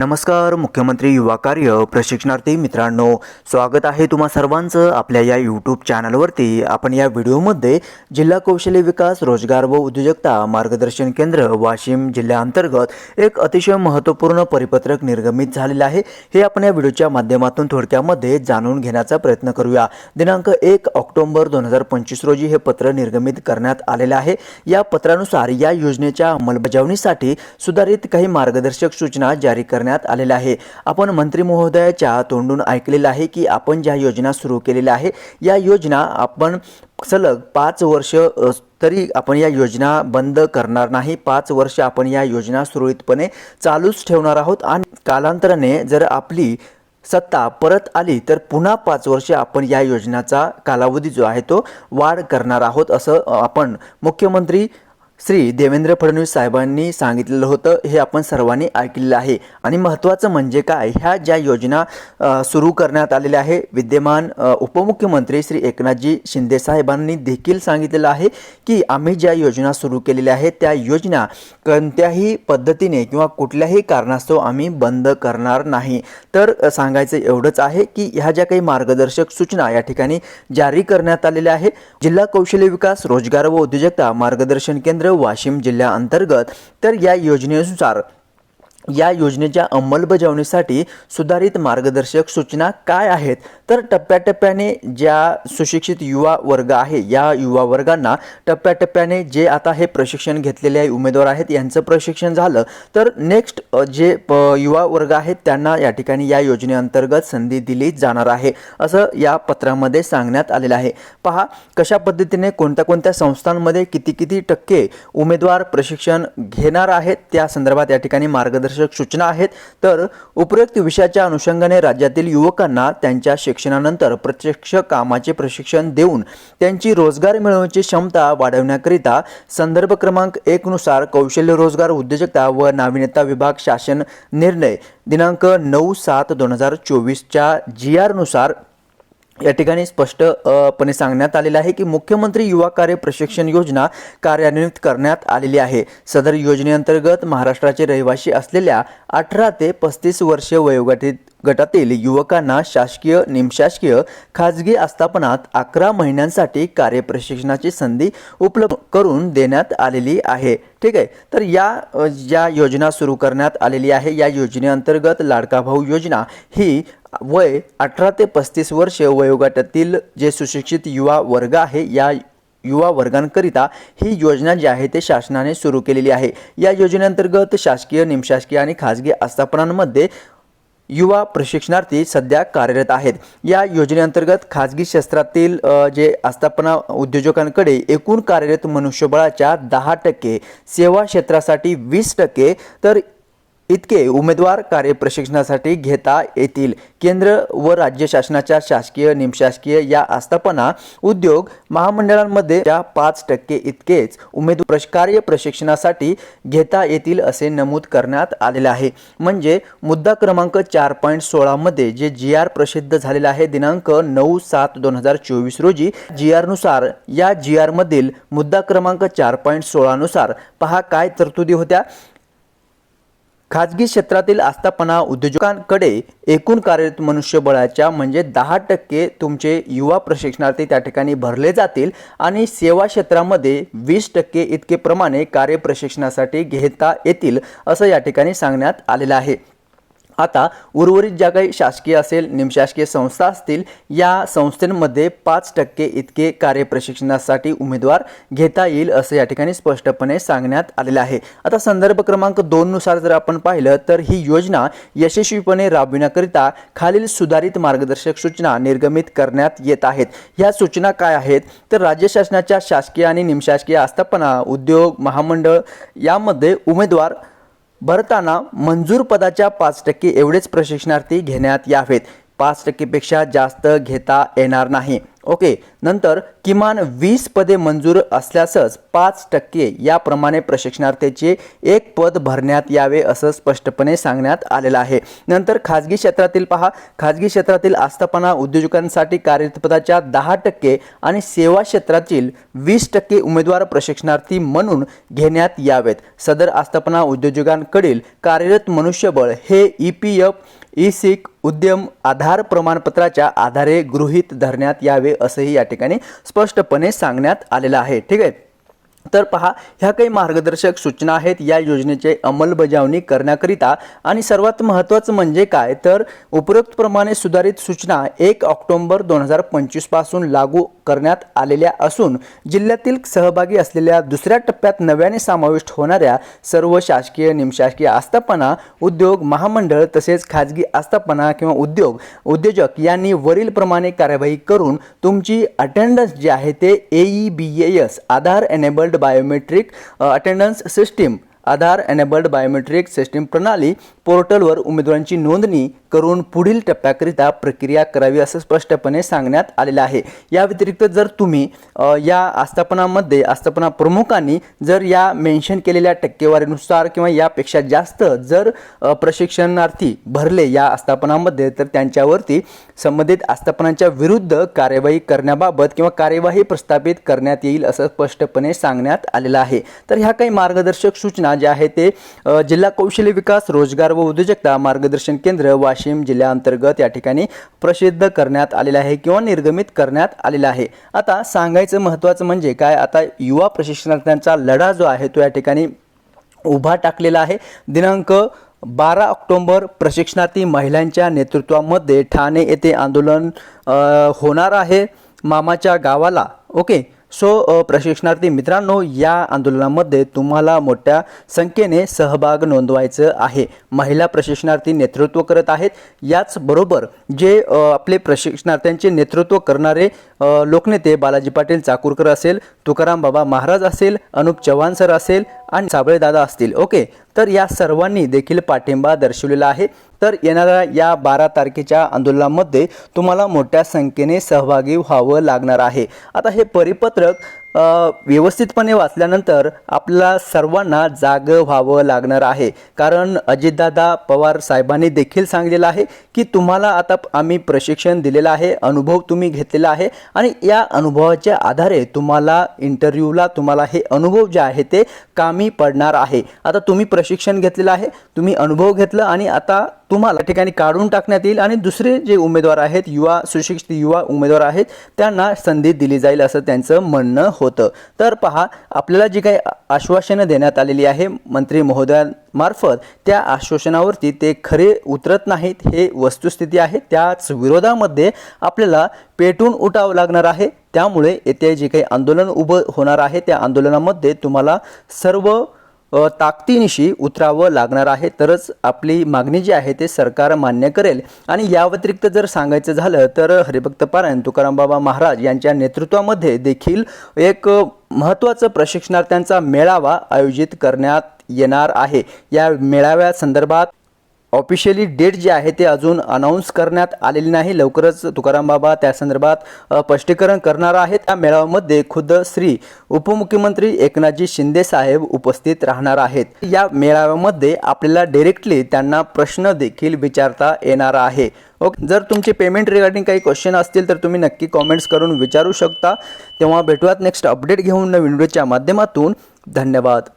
नमस्कार मुख्यमंत्री युवा कार्य प्रशिक्षणार्थी मित्रांनो स्वागत आहे तुम्हा सर्वांचं आपल्या या यूट्यूब चॅनलवरती आपण या व्हिडिओमध्ये जिल्हा कौशल्य विकास रोजगार व उद्योजकता मार्गदर्शन केंद्र वाशिम जिल्ह्याअंतर्गत एक अतिशय महत्त्वपूर्ण परिपत्रक निर्गमित झालेलं आहे. हे आपण या व्हिडिओच्या माध्यमातून थोडक्यामध्ये जाणून घेण्याचा प्रयत्न करूया. दिनांक एक ऑक्टोबर दोन हजार पंचवीस रोजी हे पत्र निर्गमित करण्यात आलेलं आहे. या पत्रानुसार या योजनेच्या अंमलबजावणीसाठी सुधारित काही मार्गदर्शक सूचना जारी करण्यात आलेलं आहे. आपण मंत्री महोदयाच्या तोंडून ऐकलेलं आहे की आपण ज्या योजना सुरू केलेल्या आहे या योजना आपण सलग पाच वर्ष तरी आपण या योजना बंद करणार नाही. पाच वर्ष आपण या योजना सुरळीतपणे चालूच ठेवणार आहोत आणि कालांतराने जर आपली सत्ता परत आली तर पुन्हा पाच वर्ष आपण या योजनाचा कालावधी जो आहे तो वाढ करणार आहोत असं आपण मुख्यमंत्री श्री देवेंद्र फडणवीस साहेबांनी सांगितलेलं होतं हे आपण सर्वांनी ऐकलेलं आहे. आणि महत्त्वाचं म्हणजे काय? ह्या ज्या योजना सुरू करण्यात आलेल्या आहे विद्यमान उपमुख्यमंत्री श्री एकनाथजी शिंदे साहेबांनी देखील सांगितलेलं आहे की आम्ही ज्या योजना सुरू केलेल्या आहेत त्या योजना कोणत्याही पद्धतीने किंवा कुठल्याही कारणास्तव आम्ही बंद करणार नाही. तर सांगायचं एवढंच आहे की ह्या ज्या काही मार्गदर्शक सूचना या ठिकाणी जारी करण्यात आलेल्या आहे जिल्हा कौशल्य विकास रोजगार व उद्योजकता मार्गदर्शन केंद्र वाशिम जिल्ह्याअंतर्गत. तर या योजनेनुसार या योजनेच्या अंमलबजावणीसाठी सुधारित मार्गदर्शक सूचना काय आहेत? तर टप्प्याटप्प्याने ज्या सुशिक्षित युवा वर्ग आहे या युवा वर्गांना टप्प्याटप्प्याने जे आता हे प्रशिक्षण घेतलेले उमेदवार आहेत यांचं प्रशिक्षण झालं. तर नेक्स्ट जे प- युवा वर्ग आहेत त्यांना या ठिकाणी या योजनेअंतर्गत संधी दिली जाणार आहे असं या पत्रामध्ये सांगण्यात आलेलं आहे. पहा कशा पद्धतीने कोणत्या कोणत्या संस्थांमध्ये किती किती टक्के उमेदवार प्रशिक्षण घेणार आहेत त्या संदर्भात या ठिकाणी मार्गदर्शन मार्गदर्शक सूचना आहेत. तर उपरोक्त विषयाच्या अनुषंगाने राज्यातील युवकांना त्यांच्या शिक्षणानंतर प्रत्यक्ष कामाचे प्रशिक्षण देऊन त्यांची रोजगार मिळवण्याची क्षमता वाढवण्याकरिता संदर्भ क्रमांक एकनुसार कौशल्य रोजगार उद्योजकता व नाविन्यता विभाग शासन निर्णय दिनांक नऊ सात दोन हजार चोवीसच्या जी आरनुसार या ठिकाणी स्पष्टपणे सांगण्यात आलेलं आहे की मुख्यमंत्री युवा कार्य प्रशिक्षण योजना कार्यान्वित करण्यात आलेली आहे. सदर योजनेअंतर्गत महाराष्ट्राचे रहिवासी असलेल्या अठरा ते पस्तीस वर्षे वयोगटीत गटातील युवकांना शासकीय निमशासकीय खाजगी आस्थापनात अकरा महिन्यांसाठी कार्यप्रशिक्षणाची संधी उपलब्ध करून देण्यात आलेली आहे. ठीक आहे? तर या ज्या योजना सुरू करण्यात आलेली आहे. या योजनेअंतर्गत लाडका भाऊ योजना ही वय अठरा ते पस्तीस वर्षे वयोगटातील जे सुशिक्षित युवा वर्ग आहे या युवा वर्गांकरिता ही योजना जी आहे ते शासनाने सुरू केलेली आहे. या योजनेअंतर्गत शासकीय निमशासकीय आणि खाजगी आस्थापनांमध्ये युवा प्रशिक्षणार्थी सध्या कार्यरत आहेत. या योजनेअंतर्गत खाजगी क्षेत्रातील जे आस्थापना उद्योजकांकडे एकूण कार्यरत मनुष्यबळाच्या दहा टक्के सेवा क्षेत्रासाठी वीस टक्के तर इतके उमेदवार कार्यप्रशिक्षणासाठी घेता येतील. केंद्र व राज्य शासनाच्या शासकीय निमशासकीय या आस्थापना उद्योग महामंडळांमध्ये पाच टक्के इतकेच उमेदवार कार्य प्रशिक्षणासाठी घेता येतील असे नमूद करण्यात आलेले आहे. म्हणजे मुद्दा क्रमांक चार पॉईंट सोळामध्ये जे जी आर प्रसिद्ध झालेला आहे दिनांक नऊ सात दोन हजार चोवीस रोजी जी आरनुसार या जी आरमधील मुद्दा क्रमांक चार पॉईंट सोळानुसार पहा काय तरतुदी होत्या. खाजगी क्षेत्रातील आस्थापना उद्योजकांकडे एकूण कार्यरत मनुष्यबळाच्या म्हणजे दहा टक्के तुमचे युवा प्रशिक्षणार्थी त्या ठिकाणी भरले जातील आणि सेवा क्षेत्रामध्ये वीस टक्के इतके प्रमाणे कार्य प्रशिक्षणासाठी घेता येतील असं या ठिकाणी सांगण्यात आलेलं आहे. आता उर्वरित ज्या काही शासकीय असेल निमशासकीय संस्था असतील या संस्थांमध्ये पाच टक्के इतके कार्यप्रशिक्षणासाठी उमेदवार घेता येईल असं या ठिकाणी स्पष्टपणे सांगण्यात आलेलं आहे. आता संदर्भ क्रमांक दोननुसार जर आपण पाहिलं तर ही योजना यशस्वीपणे राबविण्याकरिता खालील सुधारित मार्गदर्शक सूचना निर्गमित करण्यात येत आहेत. ह्या सूचना काय आहेत? तर राज्य शासनाच्या शासकीय आणि निमशासकीय आस्थापना उद्योग महामंडळ यामध्ये उमेदवार भरताना मंजूर पदाच्या पाच टक्के एवढेच प्रशिक्षणार्थी घेण्यात यावेत. पाच टक्केपेक्षा जास्त घेता येणार नाही. ओके नंतर किमान वीस पदे मंजूर असल्यासच पाच टक्के याप्रमाणे प्रशिक्षणार्थीचे एक पद भरण्यात यावे असं स्पष्टपणे सांगण्यात आलेलं आहे. नंतर खाजगी क्षेत्रातील पहा खाजगी क्षेत्रातील आस्थापना उद्योजकांसाठी कार्यरत पदाच्या दहा टक्के आणि सेवा क्षेत्रातील वीस टक्के उमेदवार प्रशिक्षणार्थी म्हणून घेण्यात यावेत. सदर आस्थापना उद्योजकांकडील कार्यरत मनुष्यबळ हे E P F ESIC Udyam Aadhaar प्रमाणपत्राच्या आधारे गृहीत धरण्यात यावे असंही या ठिकाणी स्पष्टपणे सांगण्यात आलेलं आहे. ठीक आहे? तर पहा ह्या काही मार्गदर्शक सूचना आहेत. या योजनेची अंमलबजावणी करण्याकरिता आणि सर्वात महत्त्वाचं म्हणजे काय? तर उपरोक्तप्रमाणे सुधारित सूचना एक ऑक्टोंबर दोन हजार पंचवीसपासून लागू करण्यात आलेल्या असून जिल्ह्यातील सहभागी असलेल्या दुसऱ्या टप्प्यात नव्याने समाविष्ट होणाऱ्या सर्व शासकीय निमशासकीय आस्थापना उद्योग महामंडळ तसेच खाजगी आस्थापना किंवा उद्योग उद्योजक यांनी वरीलप्रमाणे कार्यवाही करून तुमची अटेंडन्स जी आहे ते A E B S Aadhaar enable world biometric attendance system Aadhaar enabled biometric system प्रणाली पोर्टलवर उमेदवारांची नोंदणी करून पुढील टप्प्याकरिता प्रक्रिया करावी असं स्पष्टपणे सांगण्यात आलेलं आहे. या व्यतिरिक्त जर तुम्ही या आस्थापनामध्ये आस्थापना प्रमुखांनी जर या मेन्शन केलेल्या टक्केवारीनुसार किंवा यापेक्षा जास्त जर प्रशिक्षणार्थी भरले या आस्थापनामध्ये तर त्यांच्यावरती संबंधित आस्थापनांच्या विरुद्ध कार्यवाही करण्याबाबत किंवा कार्यवाही प्रस्थापित करण्यात येईल असं स्पष्टपणे सांगण्यात आलेलं आहे. तर ह्या काही मार्गदर्शक सूचना जे आहे ते जिल्हा कौशल्य विकास रोजगार व उद्योजकता मार्गदर्शन केंद्र वाशिम जिल्ह्याअंतर्गत या ठिकाणी प्रसिद्ध करण्यात आलेलं आहे किंवा निर्गमित करण्यात आलेला आहे. आता सांगायचं महत्त्वाचं म्हणजे काय? आता युवा प्रशिक्षणार्थ्यांचा लढा जो आहे तो या ठिकाणी उभा टाकलेला आहे. दिनांक बारा ऑक्टोंबर प्रशिक्षणार्थी महिलांच्या नेतृत्वामध्ये ठाणे येथे आंदोलन होणार आहे. मामाच्या गावाला ओके? सो प्रशिक्षणार्थी मित्रांनो या आंदोलनामध्ये तुम्हाला मोठ्या संख्येने सहभाग नोंदवायचं आहे. महिला प्रशिक्षणार्थी नेतृत्व करत आहेत. याचबरोबर जे आपले प्रशिक्षणार्थ्यांचे नेतृत्व करणारे लोकनेते बालाजी पाटील चाकूरकर असेल तुकाराम बाबा महाराज असेल अनुप चव्हाण सर असेल आणि साबळेदादा असतील. ओके. तर या सर्वांनी देखील पाठिंबा दर्शवलेला आहे. तर येणाऱ्या या बारा तारखेच्या आंदोलनामध्ये तुम्हाला मोठ्या संख्येने सहभागी व्हावं लागणार आहे. आता हे परिपत्रक व्यवस्थितपणे वाचल्यानंतर आपल्या सर्वांना जागं व्हावं लागणार आहे. कारण अजितदादा पवार साहेबांनी देखील सांगलेलं आहे की तुम्हाला आता आम्ही प्रशिक्षण दिलेलं आहे अनुभव तुम्ही घेतलेला आहे आणि या अनुभवाच्या आधारे तुम्हाला इंटरव्ह्यूला तुम्हाला हे अनुभव जे आहे ते कामी पडणार आहे. आता तुम्ही प्रशिक्षण घेतलेलं आहे तुम्ही अनुभव घेतला आणि आता तुम्हाला ठिकाणी काढून टाकण्यात येईल आणि दुसरे जे उमेदवार आहेत युवा सुशिक्षित युवा उमेदवार आहेत त्यांना संधी दिली जाईल असं त्यांचं म्हणणं होतं. तर पहा आपल्याला जी काही आश्वासनं देण्यात आलेली आहे मंत्री महोदयांमार्फत त्या आश्वासनावरती ते खरे उतरत नाहीत हे वस्तुस्थिती आहे. त्याच विरोधामध्ये आपल्याला पेटून उठावं लागणार आहे. त्यामुळे येथे जे काही आंदोलन उभं होणार आहे त्या आंदोलनामध्ये तुम्हाला सर्व ताकदीनिशी उतरावं लागणार आहे. तरच आपली मागणी जी आहे ते सरकार मान्य करेल. आणि या व्यतिरिक्त जर सांगायचं झालं तर हरिभक्त पारायण महाराज यांच्या नेतृत्वामध्ये देखील एक महत्त्वाचं प्रशिक्षणार्थ्यांचा मेळावा आयोजित करण्यात येणार आहे. या मेळाव्या संदर्भात ऑफिशियली डेट जी आहे ते अजून अनाऊन्स करण्यात आलेली नाही. लवकरच तुकाराम बाबा त्या संदर्भात स्पष्टीकरण करणार आहेत. त्या मेळाव्यामध्ये खुद्द श्री उपमुख्यमंत्री एकनाथजी शिंदे साहेब उपस्थित राहणार आहेत. या मेळाव्यामध्ये आपल्याला डायरेक्टली त्यांना प्रश्न देखील विचारता येणार आहे. ओके? जर तुमचे पेमेंट रिगार्डिंग काही क्वेश्चन असतील तर तुम्ही नक्की कॉमेंट्स करून विचारू शकता. तेव्हा भेटूयात नेक्स्ट अपडेट घेऊन नवीन व्हिडिओच्या माध्यमातून. धन्यवाद.